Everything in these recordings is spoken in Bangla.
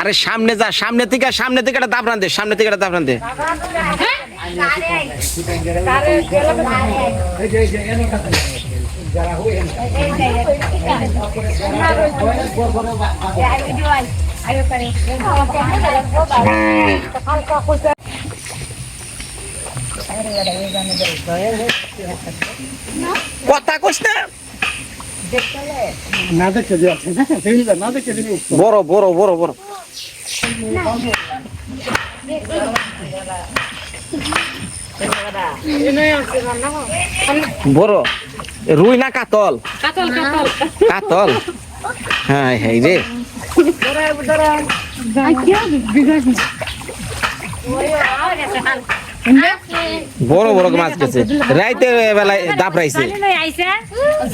আরে সামনে যা, সামনে থেকে সামনে থেকে একটা দাবরান দে সামনে থেকে একটা দাবরান দে কথা কইস না দেখে যে না দেখলে না দেখে দিলে বড় বড় বড় বড়। বড় রুই না কাতল? কাতল কাতল। কাতল? হ্যাঁ হ্যাঁ রে। বড় বড় মাছ গেছে রাইতে বেলায় দাপ রাইছে।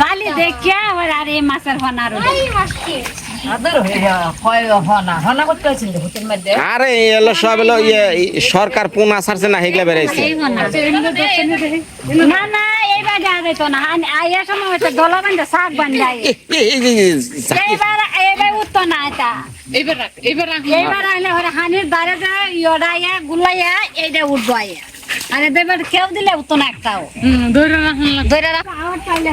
জালি দেখিয়া আর এই মাছের হনার আরে এলো সব এলো ইয়ে সরকার পোনা ছাড়ছে না হেগলা বেড়াইছে। না না এইবার যা যেত না। আইয়া সময় হচ্ছে দলা বান্ধে শাক বান্ধাই এইবার এইবার উঠতো না এটা। এবার রাখ এবার রাখ। এইবার আইলে হরে হানির দ্বারে যে ইয়ডাইয়া গুলাইয়া এইটা উঠবো আইয়া। আর কেউ দিলে উঠতো না একটাও। ধরে রাখুন ধরে রাখ আমার পাইলে।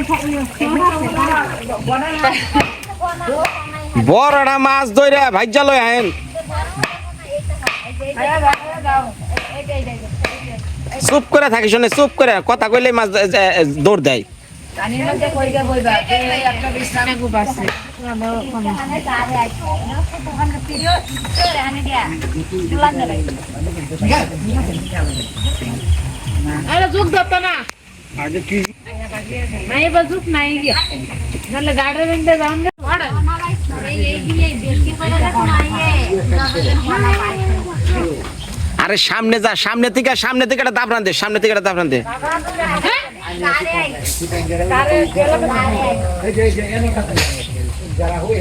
বড়টা মাছ ধরে ভাজ্যা লই আহেন। চুপ করে থাকি শুনে চুপ করে। কথা কইলে মাছ দৌড় দেয়। আরে যোগ দত্ত না। আগে কি নাই এবার যোগ নাই গিয়া নাহলে গাড়ি রেন্টে যান না ভাড়া আরে সামনে যা সামনে থেকে সামনে থেকে একটা দাবরান দে সামনে থেকে একটা দাবরান দে এই যে এই যে এনে কথা যারা হই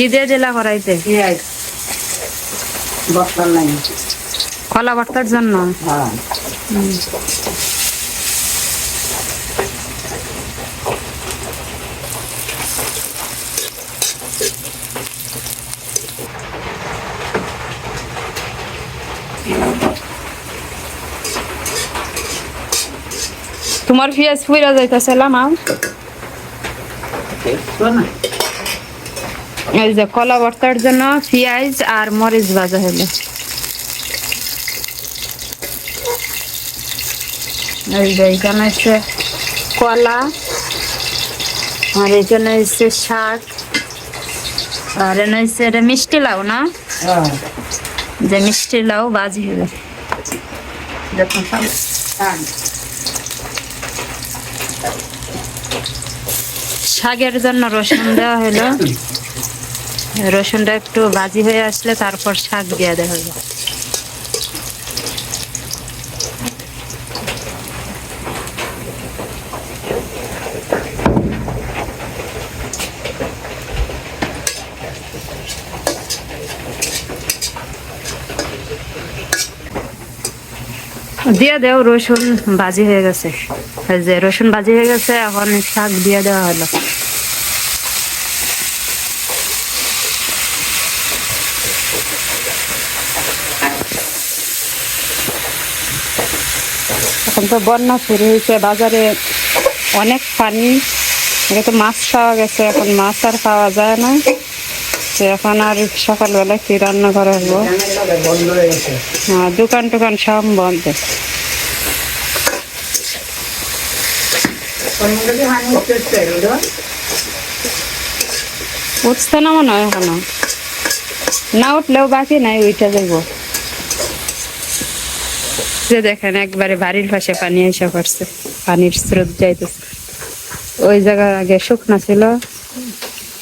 কি দিয়ে জেলা করাইতে কলা ভর্তার জন্য? হ্যাঁ। তোমার পেঁয়াজ ফুইরা যাইতেছে লামা এই যে কলা ভর্তার জন্য পেঁয়াজ আর মরিচ ভাজা হলো এই যে এখানে হচ্ছে কলা আর এখানে হচ্ছে শাক আর এখানে হচ্ছে এটা মিষ্টি লাউ না? হ্যাঁ। যে মিষ্টি লাউ বাজি হলো দেখুন শাকের জন্য রসুন দেওয়া হলো রসুনটা একটু ভাজি হয়ে আসলে তারপর শাক দিয়ে দেওয়া হলো দিয়ে দেও, রসুন ভাজি হয়ে গেছে। যে রসুন ভাজি হয়ে গেছে, এখন শাক দিয়ে দেওয়া হলো। বন্যা শুরু হয়েছে, বাজারে অনেক পানি। আগে তো মাছ খাওয়া গেছে, এখন মাছ আর খাওয়া যায় না। এখন আর সকালবেলা কি রান্না করা হব হয়ে, দোকান টোকান সব বন্ধ। উঠছে না মনে হয় এখনও। না উঠলেও বাকি নাই উঠে যাইব যে দেখেন একবারে বাড়ির পাশে পানি এসে পড়ছে, পানির স্রোত যাইতেছে। ওই জায়গা আগে শুকনা ছিল,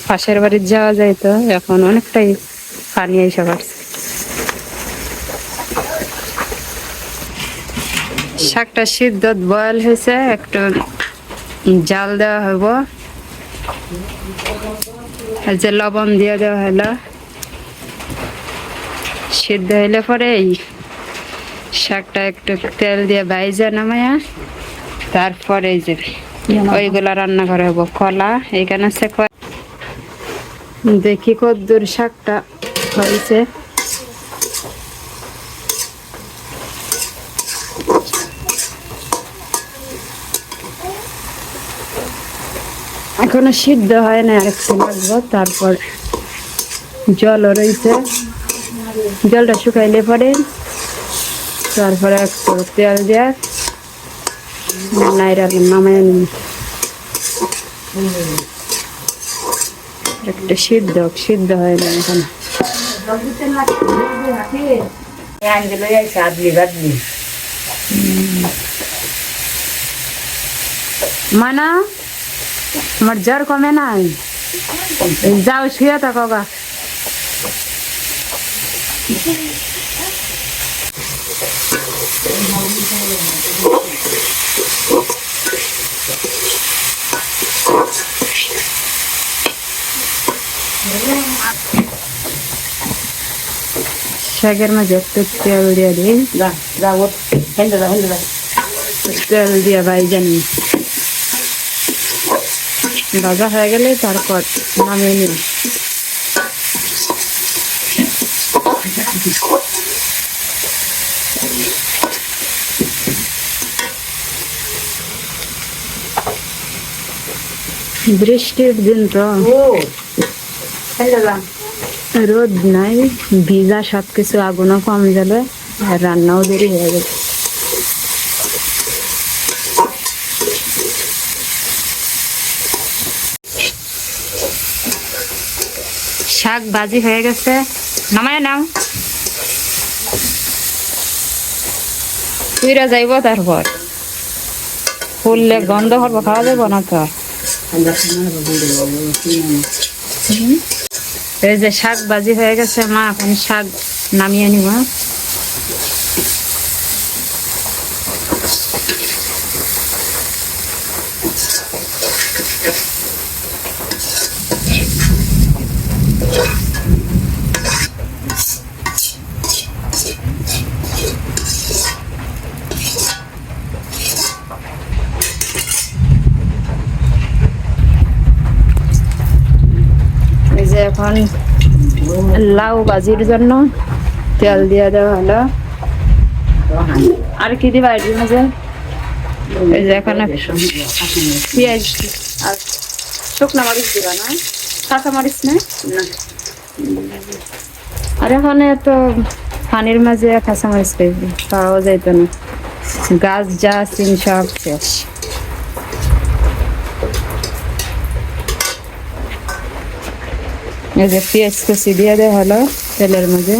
পাশের বাড়ির যাওয়া যাইতো, এখন অনেকটাই পানি এসে পড়ছে। শাকটা সিদ্ধ বয়েল হয়েছে, একটু জাল দেওয়া হইব। যে লবণ দিয়ে দেওয়া হলো। সিদ্ধ হইলে পরে শাকটা একটু তেল দিয়ে বাইজা নামায়া তারপরে যে ওইগুলা রান্না করা হব। কলা এইখানে আছে দেখি কদ্দুর শাকটা হয়েছে। এখনও সিদ্ধ হয় না আরেকটু লাগবো তারপর জলও রয়েছে। জলটা শুকাইলে পরে তারপরে একটু তেল দিয়ে নাইরা নামায় নিই একটু সিদ্ধ সিদ্ধ হয় না এখন। মানা আমার জ্বর কমে নাই। যাও শুয়ে থাকো গা। শাকের মাঝে একটু তেল দিয়ে দিই তেল দিয়ে ভাই জানি ভাজা হয়ে গেলে তারপর নামিয়ে নিই বৃষ্টির দিন তো। রোদ নাই ভিজা সব কিছু আগুনও কম যাবে আর রান্নাও দেরি হয়ে গেছে শাক ভাজি হয়ে গেছে নামায় নাও। তুইরা যাইব তারপর। ফুললে গন্ধ করব খাওয়া যাব না তো। এই যে শাক বাজি হয়ে গেছে মা এখন শাক নামিয়ে নিব এই যে এখন লাউ ভাজির জন্য তেল দিয়ে দেওয়া হলো। আর কি দিবা এটির মাঝে? এই যে এখানে পেঁয়াজ আর শুকনো মরিচ দিবা না? কাঁচা মরিচ না? আর এখানে তো পানির মাঝে কাঁচা মরিচ পেয়েছি পাওয়া যাইত না। গাছ যা সিন সব শেষ। এই যে পেঁয়াজ কুচি দিয়ে দেওয়া হলো তেলের মধ্যে।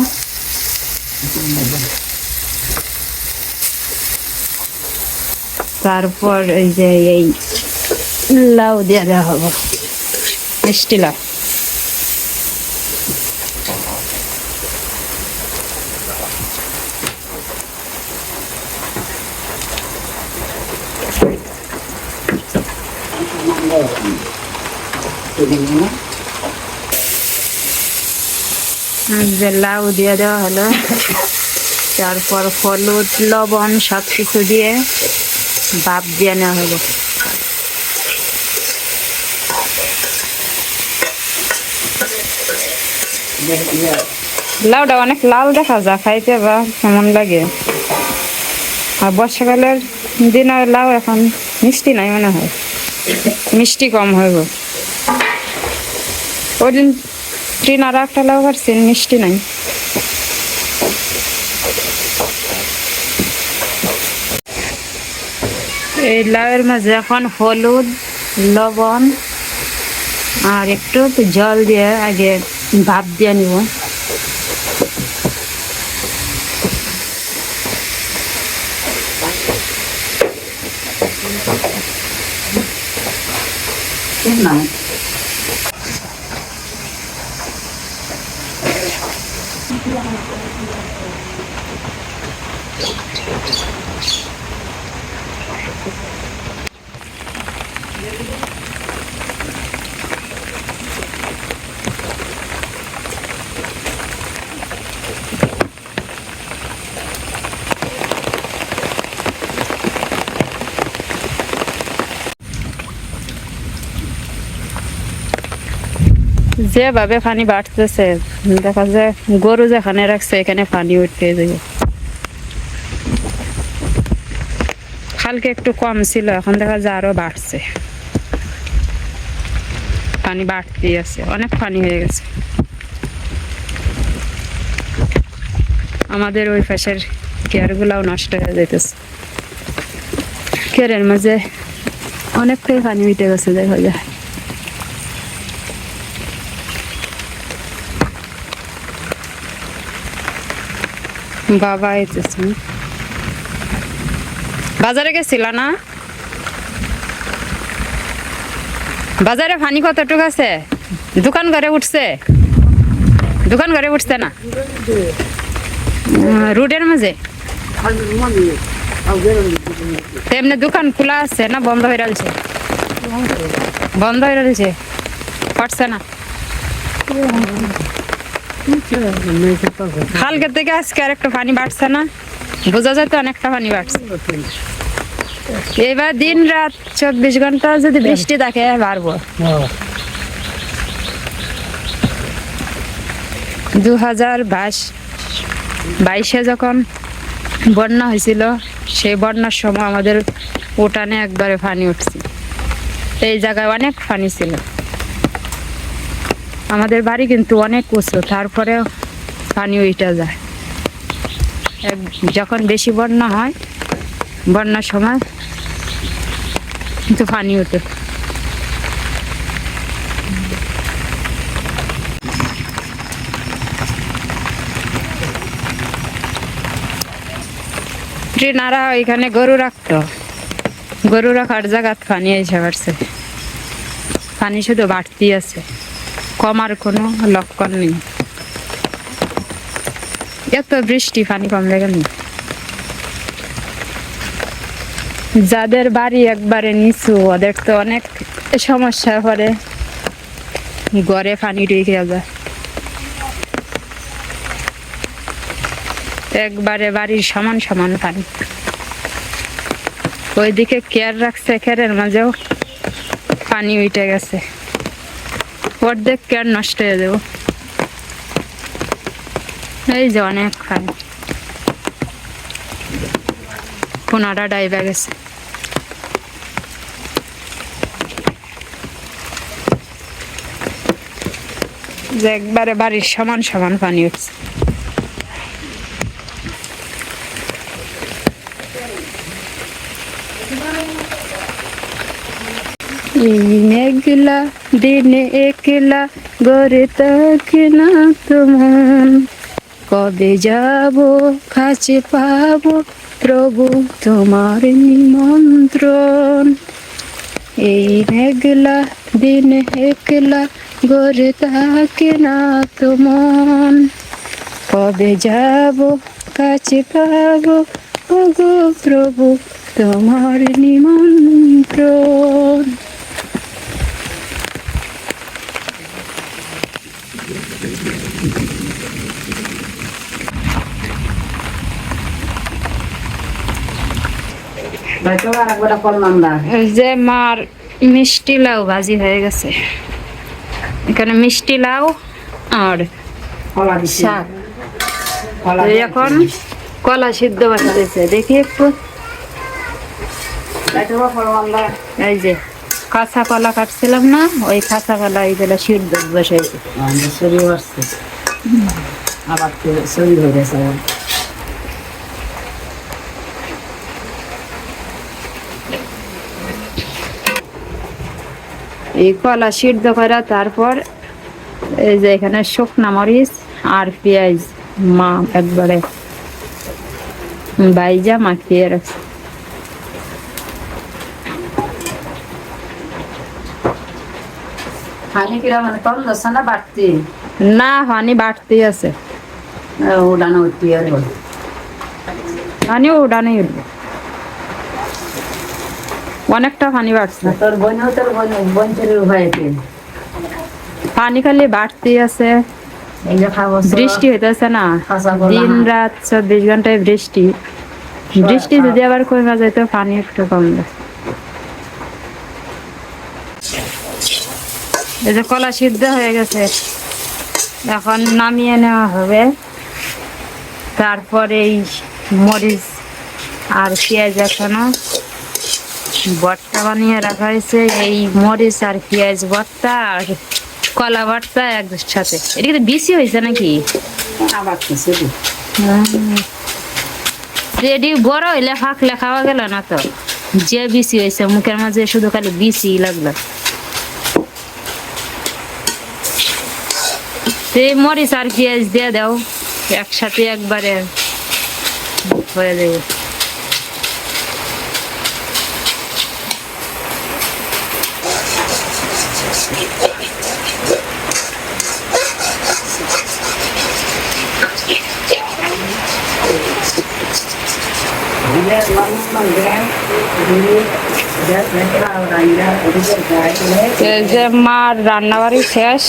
তারপর এই যে এই লাউ দিয়ে দেওয়া হব মিষ্টি লাউ। এই যে লাউ দিয়ে দেওয়া হলো। তারপর হলুদ, লবণ সব কিছু দিয়ে ভাপ দিয়ে নেওয়া হলো। লাউটা অনেক লাল দেখা যায়, খাইতে বা কেমন লাগে? আর বর্ষাকালের দিনে লাউ এখন মিষ্টি নাই মনে হয়। মিষ্টি কম হইব। ওই দিন গ্রিন আর একটা লাউ পারছি মিষ্টি নাই। এই লাউয়ের মাঝে এখন হলুদ, লবণ আর একটু জল দিয়ে আগে ভাপ দিয়ে নিব। না। যেভাবে পানি বাড়তেছে, দেখা যায় গরু যেখানে রাখছে, এখানে পানি উঠতে যাবে কালকে একটু কম ছিল, এখন দেখা যায় আরও বাড়ছে। পানি বাড়তেই আছে, অনেক পানি হয়ে গেছে। আমাদের ওই পাশের কেয়ারগুলাও নষ্ট হয়ে যাইতেছে। কেয়ারের মাঝে অনেকটাই পানি উঠে গেছে, দেখা যায়। বাবা এসেছে। বাজারে গেছিল না? বাজারে পানি কতটুকু আছে? দোকান ঘরে উঠছে? দোকান ঘরে উঠছে না? রোডের মাঝে? তেমনি দোকান খোলা আছে না, বন্ধ হয়ে রয়েছে? বন্ধ হয়ে রয়েছে? পারছে না? কালকে থেকে আজকে আর একটা পানি বাড়ছে না? বোঝা যায় তো অনেকটা পানি বাড়ছে। এবার দিন রাত চব্বিশ ঘণ্টা যদি বৃষ্টি থাকে, বাড়বো। দু হাজার বাইশ, বাইশে যখন বন্যা হয়েছিল, সেই বন্যার সময় আমাদের উঠানে একবারে পানি উঠছে। এই জায়গায় অনেক পানি ছিল। আমাদের বাড়ি কিন্তু অনেক উঁচু তারপরে পানি উইটা যায়। যখন বেশি বন্যা হয়, বন্যার সময় কিন্তু পানি ওঠে। ট্রেনারা এখানে গরু রাখতো। গরু রাখার জায়গাত পানি এসে পানি শুধু বাড়তি আছে। কমার কোনো লক্ষণ নেই। এত বৃষ্টি পানি কমলে গেল যাদের বাড়ি একবারে নিচু, ওদের তো অনেক সমস্যা পড়ে। ঘরে পানি ঢুকে যায়। একবারে বাড়ির সমান সমান পানি। ওইদিকে কেয়ার রাখছে, কেয়ারের মাঝেও পানি উঠে গেছে। অর্ধেক কেন নষ্ট হয়ে দেবো এই যে অনেক খান কোনাটা ডাইবা গেছে। যে একবারে বাড়ির সমান সমান পানি উঠছে। মেঘলা দিনে একলা গড়ে তাকে না তোমার। কবে যাব, কাছে পাবো প্রভু তোমার নিমন্ত্রণ। এই মেঘলা দিন একলা গড়ে থাকে না তোমার। কবে যাব, কাছে পাবো প্রভু তোমার নিমন্ত্রণ। এই যে মার মিষ্টি লাউ ভাজি হয়ে গেছে। এখানে মিষ্টি লাউ আর শাক। এখন কলা সিদ্ধ বসাতেছে দেখি একটু। এই যে কাঁচা কলা কাটছিলাম না ওই কাঁচা কলা এইগুলো সিদ্ধ বসাইছে। আবার শরীর হয়ে গেছে এই কলা সিদ্ধ করা তারপর এই যে এখানে শুকনা মরিচ আর পেঁয়াজ মা একবারে বাইজা মাখিয়ে রাখছে। না বাড়তি? না বাড়তি আছে। উড়ানো উঠতে আর পানি উড়ানি উঠবে অনেকটা পানি বাড়ছে। তোর বোন তোর বোন বোন চুরির উভয় পানি খালি বাড়তি আছে। বৃষ্টি হইতেছে না। দিন রাত চব্বিশ ঘন্টায় বৃষ্টি। বৃষ্টি যদি আবার কমে যায় তো পানি একটু কমবে। এই যে কলা সিদ্ধ হয়ে গেছে। এখন নামিয়ে নেওয়া হবে। তারপরে এই মরিচ আর পেঁয়াজ এখনও। ভর্তা বানিয়ে রাখা হয়েছে। এই মরিচ আর পেঁয়াজ ভর্তা আর কলা ভর্তা একসাথে। এটা কিন্তু বেশি হয়েছে নাকি? আবার রেডি বড় হইলে ফাঁকলে খাওয়া গেল না তো। যে বিসি হয়েছে মুখের মাঝে শুধু খালি বিসি লাগল। এই মরিচ আর পেঁয়াজ দিয়ে দাও। একসাথে একবারে হয়ে যাবে। Dia dia dia এই যে মার রান্নাবাড়ি শেষ।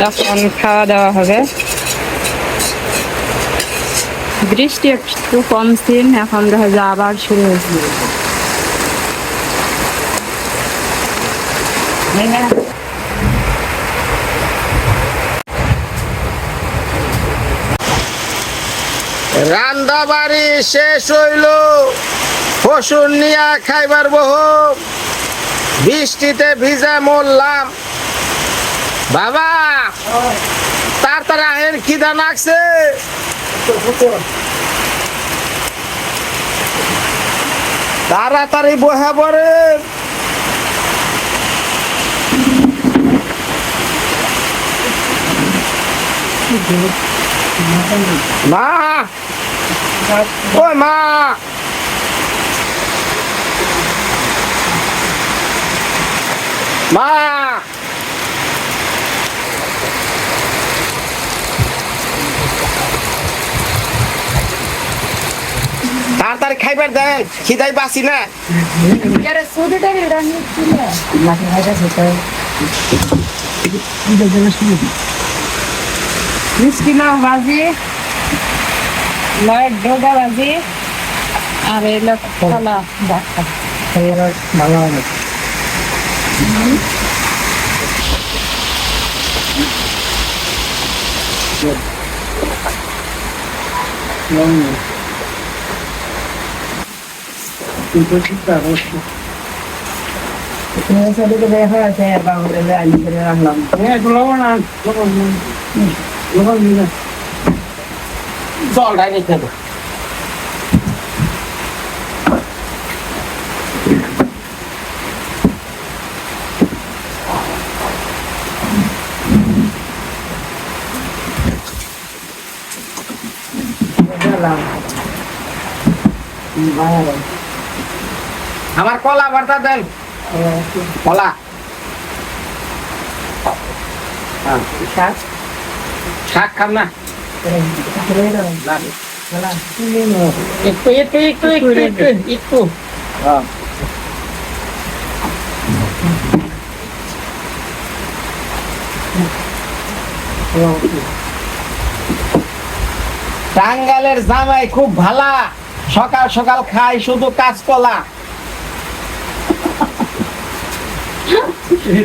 তখন খাওয়া দাওয়া হবে। বৃষ্টি একটু কমছিল এখন দেখা যায় আবার শুরু হয়েছে। রান্দা বাড়ি শেষ হইল। ফসল নিয়া খাইবার বহ বৃষ্টিতে ভিজা মরলাম। বাবা তার তার আহের খিদা নাকছে তাড়াতাড়ি বহে পড়ে মা! ওই মা! মা! তাড়াতাড়ি খাইবার দেন খিদাই বাসি না। মিষ্টিনা ভাজি লয় ডোগা ভাজি আর এলো কলা ডাক্তার। ভালো হবে ঠিক আছে Saya দেখা আছে বাবুরে আনি করে রাখলাম। লবণ লবণ আন। হুম, লবণ দিন না। জলটাই নিতে হবে দিলাম বাইরে আমার কলা ভর্তা দেন কলা শাক শাক খাম না করে দাও না। বলা একটু একটু একটু একটু একটু একটু। টাঙ্গালের জামাই খুব ভালা সকাল সকাল খায় শুধু কাঁচকলা এই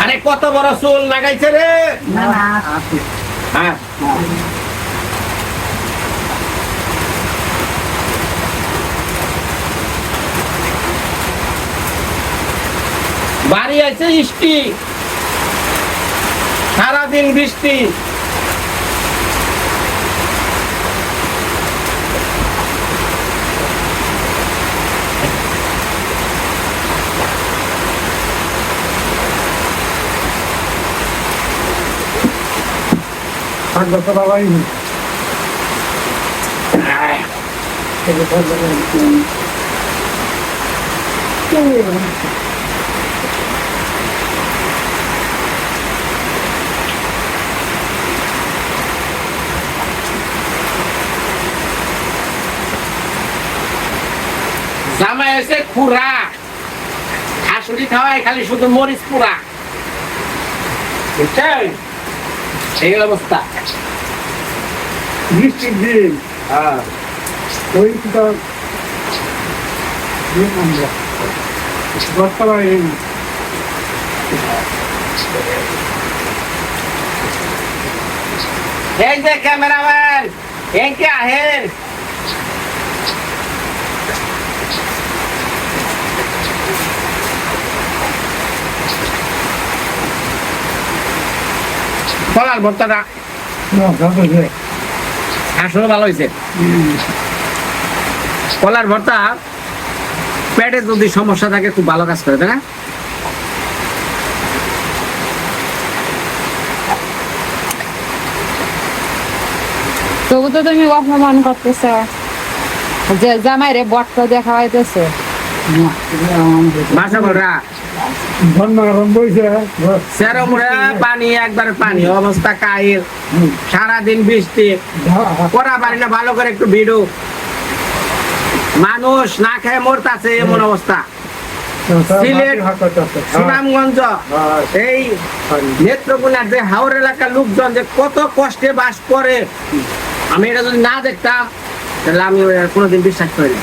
আরে কত বড় চুল লাগাইছে রে? হ্যাঁ। বাড়ি আছে বৃষ্টি সারাদিন বৃষ্টি। থাকবে তো বাবাই থেকে জামাই এসে খুরা শাশুড়ি খাওয়ায় খালি শুধু মরিচ পুরা বুঝছেন এই অবস্থা। বৃষ্টির দিন। হ্যাঁ। ওই তো বর্তমানে এই যে ক্যামেরাম্যান এই কে আহেন কলার ভর্তাটা আসলে ভালো হয়েছে। কলার ভর্তা পেটে যদি সমস্যা থাকে খুব ভালো কাজ করে তাই না? তবু তো তুমি অপমান করতেছ। যে জামাই রে বট্ট দেখা হইতেছে বাসা পানি একবার পানি। অবস্থা কাহিল। সারাদিন বৃষ্টি। করা পারি না ভালো করে একটু ভিড়ো। মানুষ না খেয়ে মরতাছে এমন অবস্থা। সিলেট, সুনামগঞ্জ এই নেত্রকোনার যে হাওড় এলাকার লোকজন যে কত কষ্টে বাস করে। আমি এটা যদি না দেখতাম তাহলে আমি কোনোদিন বিশ্বাস করি না।